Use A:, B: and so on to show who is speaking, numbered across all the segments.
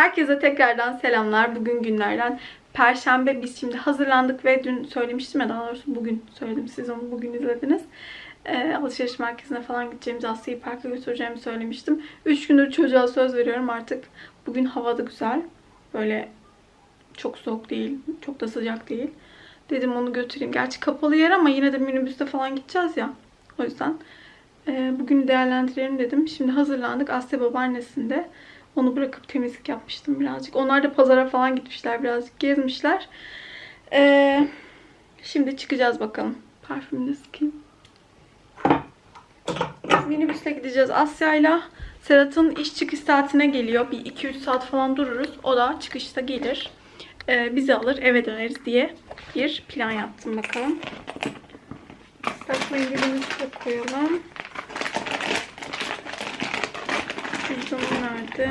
A: Herkese tekrardan selamlar. Bugün günlerden Perşembe biz şimdi hazırlandık ve dün söylemiştim ya daha doğrusu bugün söyledim. Siz onu bugün izlediniz. Ee, alışveriş merkezine falan gideceğimizi, Asya'yı parka götüreceğimi söylemiştim. 3 gündür çocuğa söz veriyorum artık. Bugün hava da güzel. Böyle çok soğuk değil, çok da sıcak değil. Dedim onu götüreyim. Gerçi kapalı yer ama yine de minibüste falan gideceğiz ya. O yüzden e, bugün değerlendirelim dedim. Şimdi hazırlandık. Asya babaannesinde. Onu bırakıp temizlik yapmıştım birazcık. Onlar da pazara falan gitmişler. Birazcık gezmişler. Ee, şimdi çıkacağız bakalım. Parfümünü sıkayım. Minibüsle gideceğiz Asya'yla. Serhat'ın iş çıkış saatine geliyor. Bir 2-3 saat falan dururuz. O da çıkışta gelir. Ee, bizi alır eve döneriz diye bir plan yaptım bakalım. Islak mendilimizi de koyalım. Cüzdanım nerede?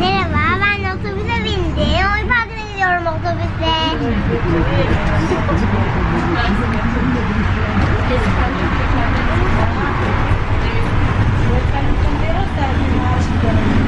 B: Merhaba, ben otobüse bindim. Oy Parkı'na gidiyorum otobüse. Neye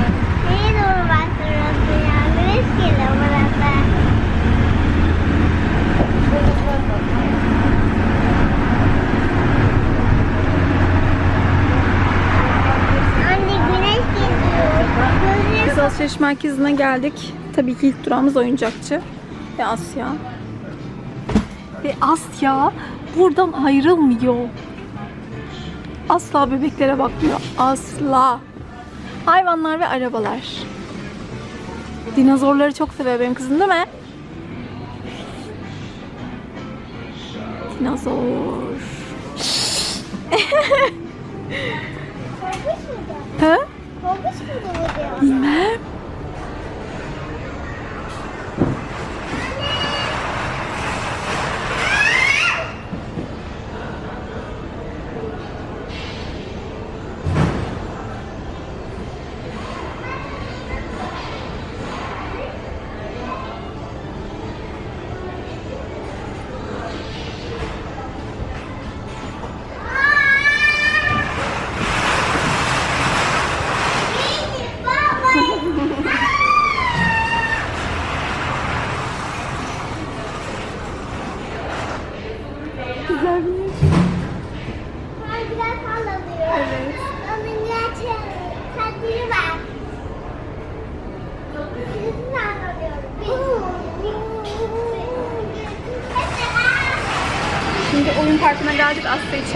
A: alışveriş merkezine geldik. Tabii ki ilk durağımız oyuncakçı. Ve Asya. Ve Asya buradan ayrılmıyor. Asla bebeklere bakmıyor. Asla. Hayvanlar ve arabalar. Dinozorları çok seviyor benim kızım değil mi? Dinozor.
B: Korkunç muydu bu diyor?
A: Bilmem.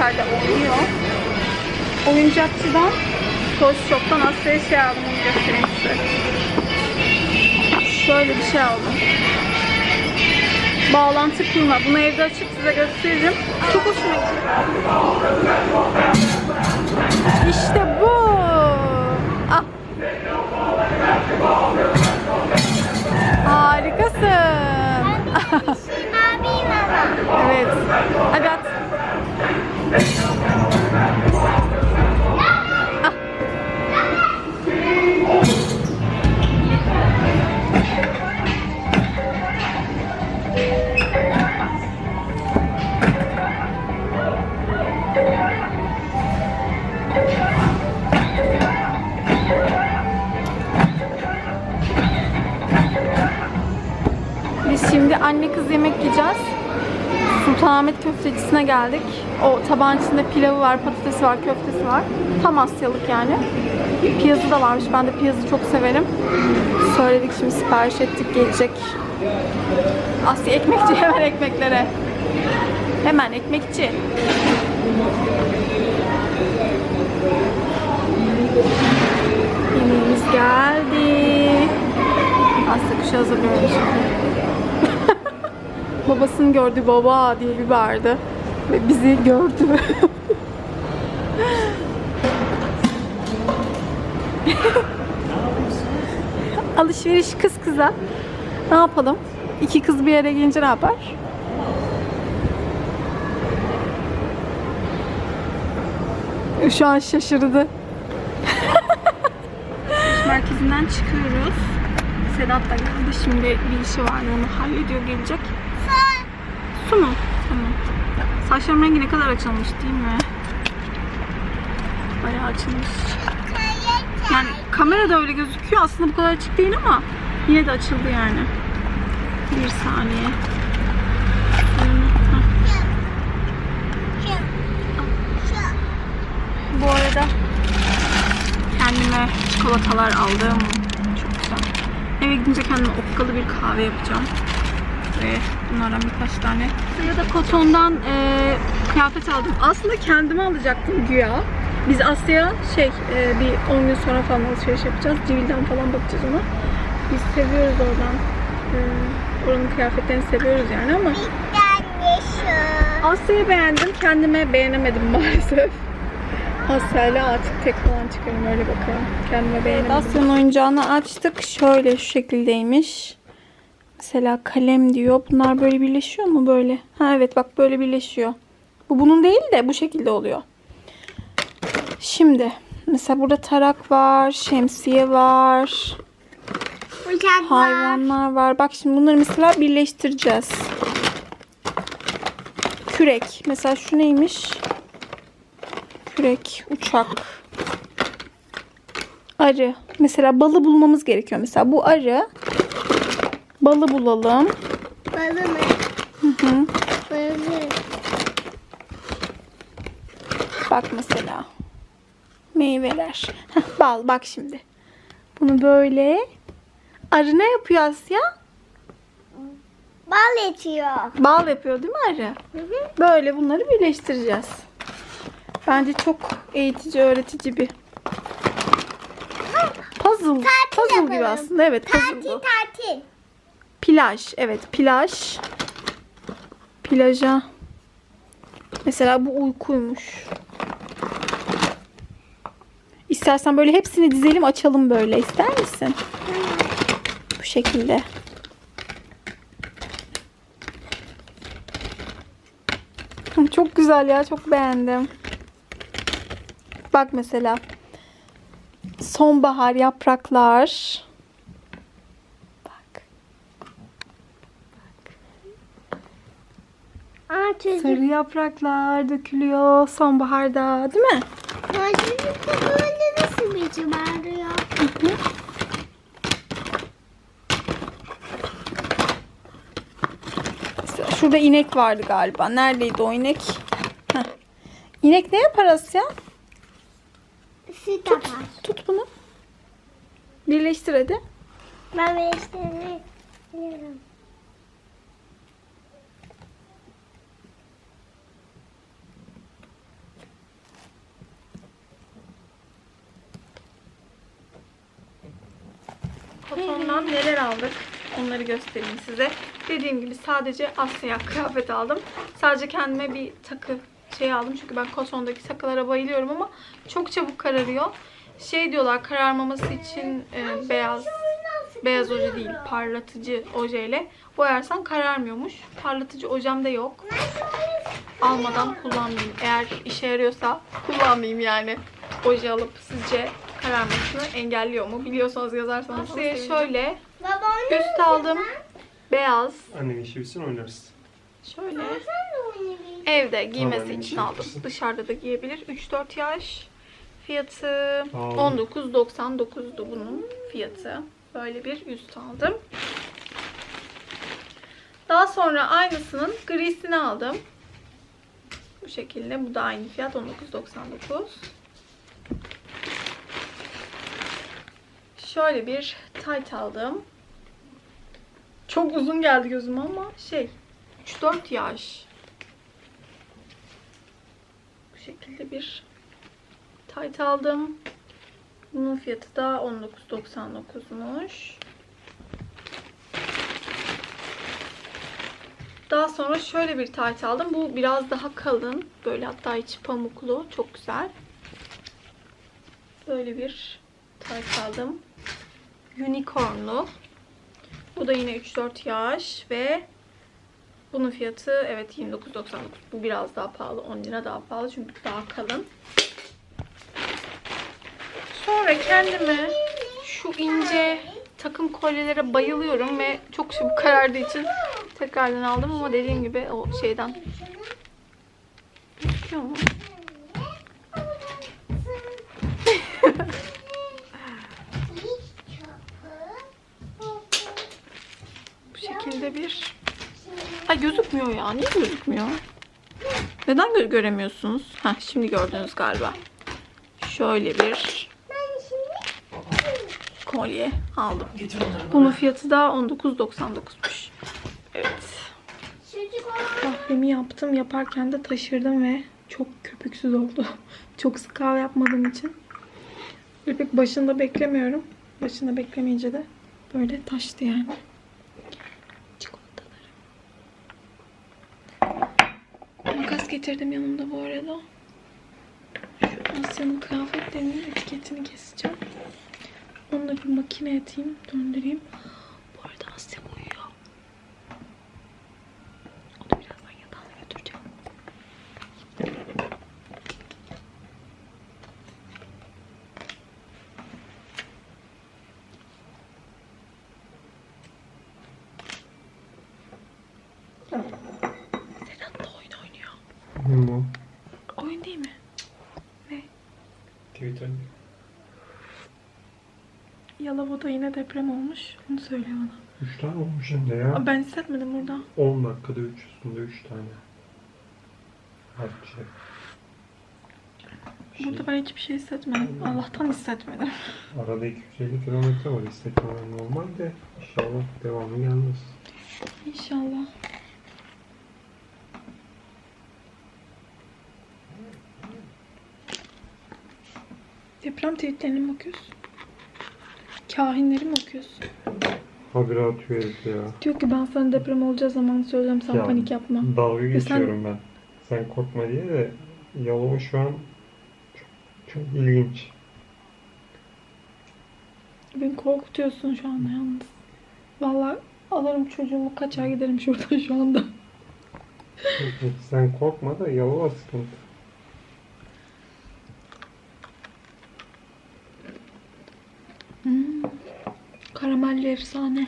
A: İçeride oynuyor. Oyuncakçıdan Toy Shop'tan Asya'ya şey aldım. Onu göstereyim size. Şöyle bir şey aldım. Bağlantı kurma. Bunu evde açıp size gösteririm. Çok hoşuma gitti. İşte bu. Ah. Harikasın.
B: Ama.
A: Evet. Hadi at. Ah. yemek yiyeceğiz. Sultanahmet köftecisine geldik. O tabağın içinde pilavı var, patatesi var, köftesi var. Tam Asyalık yani. Piyazı da varmış. Ben de piyazı çok severim. Söyledik şimdi sipariş ettik gelecek. Asya ekmekçi hemen ekmeklere. Hemen ekmekçi. Yemeğimiz geldi. Asya kuşu hazırlıyorum şimdi. Babasını gördü baba diye bir bağırdı. Ve bizi gördü. Alışveriş kız kıza. Ne yapalım? İki kız bir yere gelince ne yapar? Şu an şaşırdı. merkezinden çıkıyoruz. Sedat da geldi. Şimdi bir işi var. Onu hallediyor gelecek. Su mu? Tamam. Saçlarım rengi ne kadar açılmış değil mi? Bayağı açılmış. Yani Kamerada öyle gözüküyor. Aslında bu kadar açık değil ama yine de açıldı yani. Bir saniye. Bu arada kendime çikolatalar aldım. Çok güzel. Eve gidince kendime okkalı bir kahve yapacağım. Ve bunlardan birkaç tane. Ya da kotondan e, kıyafet aldım. Aslında kendime alacaktım güya. Biz Asya'ya şey e, bir 10 gün sonra falan alışveriş yapacağız. Civil'den falan bakacağız ona. Biz seviyoruz oradan. E, oranın kıyafetlerini seviyoruz yani ama Asya'yı beğendim. Kendime beğenemedim maalesef. Asya'yla artık tek falan çıkarım öyle bakalım. Kendime beğenemedim. Asya'nın oyuncağını açtık. Şöyle şu şekildeymiş. Mesela kalem diyor. Bunlar böyle birleşiyor mu böyle? Ha evet bak böyle birleşiyor. Bu bunun değil de bu şekilde oluyor. Şimdi mesela burada tarak var, şemsiye var,
B: Uçak var.
A: hayvanlar var. Bak şimdi bunları mesela birleştireceğiz. Kürek. Mesela şu neymiş? Kürek, uçak. Arı. Mesela balı bulmamız gerekiyor. Mesela bu arı. Balı bulalım.
B: Balı mı?
A: Hı hı.
B: Balı.
A: Bak mesela. Meyveler. Heh, bal bak şimdi. Bunu böyle. Arı ne yapıyor Asya?
B: Bal yetiyor.
A: Bal yapıyor değil mi arı? Böyle bunları birleştireceğiz. Bence çok eğitici, öğretici bir puzzle. puzzle gibi
B: yapalım.
A: aslında. Evet, puzzle
B: Tatil
A: bu.
B: tatil.
A: Plaj. Evet, plaj. Plaja. Mesela bu uykuymuş. İstersen böyle hepsini dizelim açalım böyle. İster misin? Bu şekilde. Çok güzel ya. Çok beğendim. Bak mesela. Sonbahar yapraklar. Bak.
B: Aa çocuk.
A: Sarı yapraklar dökülüyor sonbaharda değil mi?
B: Ya çocuk da böyle nasıl ağrıyor?
A: Mesela Şurada inek vardı galiba. Neredeydi o inek? Heh. İnek ne yapar Asya?
B: Süt
A: Tut,
B: yapar.
A: tut bunu. Birleştir hadi.
B: Ben beşlerini
A: Kotondan neler aldık? Onları göstereyim size. Dediğim gibi sadece Asya kıyafet aldım. Sadece kendime bir takı şey aldım. Çünkü ben kotondaki takılara bayılıyorum ama çok çabuk kararıyor. Şey diyorlar kararmaması için e, beyaz beyaz oje değil parlatıcı ojeyle boyarsan kararmıyormuş. Parlatıcı ojem de yok. Almadan kullanmayayım. Eğer işe yarıyorsa kullanmayayım yani. Oje alıp sizce kararmasını engelliyor mu? Biliyorsanız yazarsanız. Size şöyle üst aldım. Beyaz.
C: Annen işi bitsin oynarız.
A: Şöyle. Evde giymesi
C: Tamam,
A: için aldım. Dışarıda da giyebilir. 3-4 yaş. Fiyatı
C: Tamam.
A: 19.99'du bunun fiyatı. Böyle bir üst aldım. Daha sonra aynısının grisini aldım. Bu şekilde. Bu da aynı fiyat 19.99. Şöyle bir tight aldım. Çok uzun geldi gözüme ama şey 3-4 yaş. Bu şekilde bir tight aldım. Bunun fiyatı da 19.99'muş. Daha sonra şöyle bir tight aldım. Bu biraz daha kalın. Böyle hatta içi pamuklu. Çok güzel. Böyle bir tight aldım. Unicornlu. Bu da yine 3-4 yaş ve bunun fiyatı evet 29.99. Bu biraz daha pahalı. 10 lira daha pahalı çünkü daha kalın. Sonra kendime şu ince takım kolyelere bayılıyorum ve çok çabuk karardığı için tekrardan aldım ama dediğim gibi o şeyden Gözüküyor mu? şekilde bir... Ay gözükmüyor ya. Niye gözükmüyor? Neden gö- göremiyorsunuz? Heh, şimdi gördünüz galiba. Şöyle bir kolye aldım. Bunun fiyatı da 19.99'muş. Evet. Kahvemi yaptım. Yaparken de taşırdım ve çok köpüksüz oldu. çok sık kahve yapmadığım için. Böyle pek başında beklemiyorum. Başında beklemeyince de böyle taştı yani. Makas getirdim yanımda bu arada. Şu Asya'nın kıyafetlerinin etiketini keseceğim. Onu da bir makineye atayım, döndüreyim. Bu arada Asya uyuyor. Onu birazdan yatağına götüreceğim. Sedat da oyun oynuyor.
C: Ne bu?
A: Oyun değil mi? Ne?
C: Twitter.
A: Yalova'da yine deprem olmuş. Onu söyle bana.
C: 3 tane olmuş hem de ya.
A: Aa, Ben hissetmedim burada.
C: 10 dakikada 3 üstünde 3 tane. Her bir şey. Bir şey.
A: Burada ben hiçbir şey hissetmedim. Allah'tan hissetmedim.
C: Arada 250 kilometre var. Hissetmemen normal de inşallah devamı gelmez.
A: İnşallah. Deprem tweetlerine mi bakıyorsun? Kahinleri mi okuyorsun?
C: Habire atıyor herif ya.
A: Diyor ki ben sana deprem olacağı zaman söyleyeceğim sen
C: Ya,
A: panik yapma.
C: Dalga geçiyorum ben. Sen korkma diye de Yalova şu an çok, çok ilginç.
A: Beni korkutuyorsun şu anda yalnız. Vallahi alırım çocuğumu kaçar giderim şuradan şu anda.
C: Sen korkma da Yalova sıkıntı.
A: Karamelli efsane.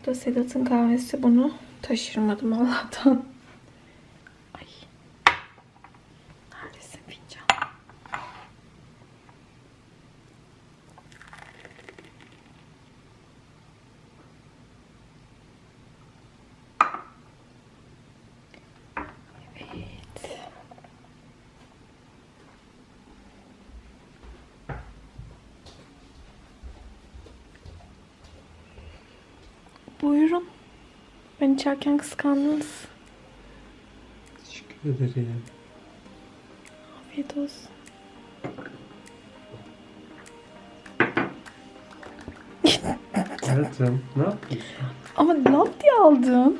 A: Bu da Sedat'ın kahvesi. Bunu taşırmadım Allah'tan. Buyurun. Ben içerken kıskandınız.
C: Teşekkür ederim.
A: Afiyet olsun.
C: Hayatım ne yapıyorsun?
A: Ama lap diye aldın.